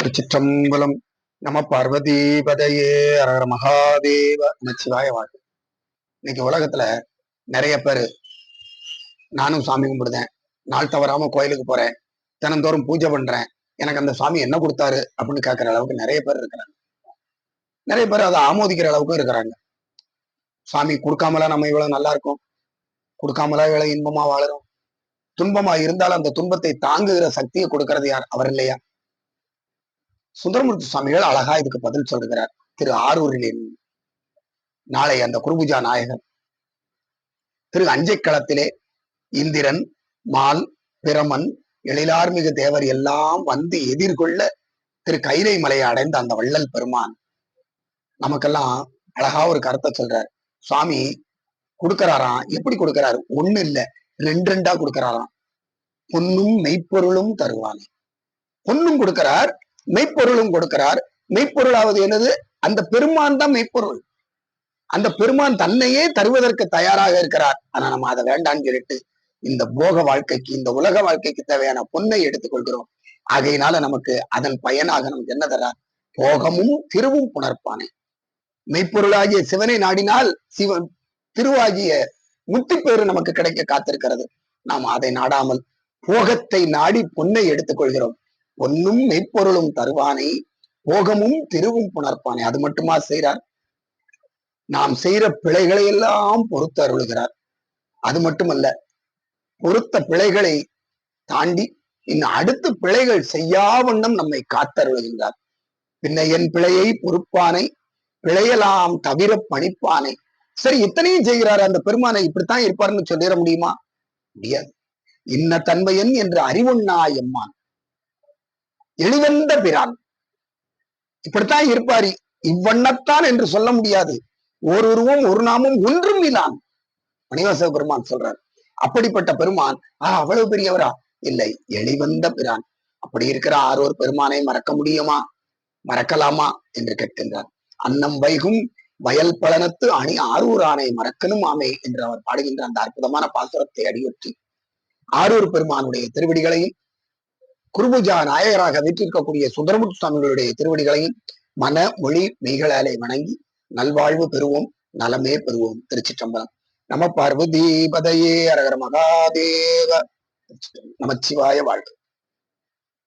திருச்சிற்றம்பலம் நம பார்வதிபதையே அரகர மகாதேவ நமச்சிவாய வாழ்க்கை இன்னைக்கு உலகத்துல நிறைய பேரு நானும் சாமி கும்பிடுதேன். நாள் தவறாம கோயிலுக்கு போறேன். தினந்தோறும் பூஜை பண்றேன். எனக்கு அந்த சாமி என்ன கொடுத்தாரு அப்படின்னு கேட்கிற அளவுக்கு நிறைய பேர் இருக்கிறாங்க. நிறைய பேர் அதை ஆமோதிக்கிற அளவுக்கு இருக்கிறாங்க. சாமி கொடுக்காமலாம் நம்ம இவ்வளவு நல்லா இருக்கும்? கொடுக்காமலா இவ்வளவு இன்பமா வாழறோம்? துன்பமா இருந்தாலும் அந்த துன்பத்தை தாங்குகிற சக்தியை கொடுக்கறது யார்? அவர் இல்லையா? சுந்தரமூர்த்தி சுவாமிகள் அழகா இதுக்கு பதில் சொல்லுகிறார். திரு ஆரூரிலின் நாளை அந்த குருபூஜா நாயகர் திரு அஞ்சைக்களத்திலே இந்திரன் மால் பிரமன் எழிலார்மிகு தேவர் எல்லாம் வந்து எதிர்கொள்ள திரு கைலை மலையை அடைந்த அந்த வள்ளல் பெருமான். நமக்கெல்லாம் அழகா ஒரு கருத்தை சொல்றார். சுவாமி கொடுக்கறாராம். எப்படி கொடுக்கறாரு? ஒண்ணு இல்ல. ரெண்டு ரெண்டா கொடுக்கறாராம். பொன்னும் மெய்ப்பொருளும் தருவானே. பொண்ணும் கொடுக்கிறார் மெய்ப்பொருளும் கொடுக்கிறார். மெய்ப்பொருளாவது என்னது? அந்த பெருமான் தான் மெய்ப்பொருள். அந்த பெருமான் தன்னையே தருவதற்கு தயாராக இருக்கிறார். ஆனா நம்ம அதை வேண்டாம்னு சொல்லிட்டு இந்த போக வாழ்க்கைக்கு இந்த உலக வாழ்க்கைக்கு தேவையான பொன்னை எடுத்துக்கொள்கிறோம் ஆகையினால நமக்கு அதன் பயனாக நமக்கு என்ன தரார் போகமும் திருவும் புணர்ப்பானே. மெய்ப்பொருளாகிய சிவனை நாடினால் சிவன் திருவாகிய முத்தி பேரு நமக்கு கிடைக்க காத்திருக்கிறது. நாம் அதை நாடாமல் போகத்தை நாடி பொன்னை எடுத்துக்கொள்கிறோம் பொன்னும் மெய்ப்பொருளும் தருவானை போகமும் திருவும் புணர்ப்பானே. அது மட்டுமா செய்கிறார்? நாம் செய்யற பிழைகளை எல்லாம் பொறுத்து அருளுகிறார். அது மட்டுமல்ல பொறுத்த பிழைகளை தாண்டி இன்னும் அடுத்த பிழைகள் செய்யாவண்ணம் நம்மை காத்தருளுகின்றார். பின்ன என் பிழையை பொறுப்பானை பிழையலாம் தவிர பணிப்பானை. சரி இத்தனையும் செய்கிறார். அந்த பெருமானை இப்படித்தான் இருப்பாருன்னு சொல்லிட முடியுமா? முடியாது. இன்ன தன்மையன் என்று அறிவுண்ணா எம்மான். எளிவந்த பிரான். இப்படித்தான் இருப்பார். இவ்வண்ணத்தான் என்று சொல்ல முடியாது. ஓருருவும் ஒரு நாமும் ஒன்றும் இல்லான். மணிவாச பெருமான் சொல்றார். அப்படிப்பட்ட பெருமான் ஆஹ் அவ்வளவு பெரியவரா? இல்லை எளிவந்த பிரான். அப்படி இருக்கிற ஆரோர் பெருமானை மறக்க முடியுமா? மறக்கலாமா? என்று கேட்கின்றார். அன்னம் வைகும் வயல் பலனத்து அணி ஆரூர் ஆணை மறக்கணும் ஆமே என்று அவர் பாடுகின்ற அந்த அற்புதமான பாசுரத்தை அடியொற்றி ஆரூர் பெருமானுடைய திருவடிகளையும் குருபூஜா நாயகராக வீற்றிருக்கக்கூடிய சுந்தரமுத்து சுவாமிகளுடைய திருவடிகளையும் மன மொழி மெய்களாலே வணங்கி நல்வாழ்வு பெறுவோம் நலமே பெறுவோம். திருச்சிற்றம்பலம். நம பார்வதி பதையே அரகர மகாதேவ. நமச்சிவாய வாழ்க்கை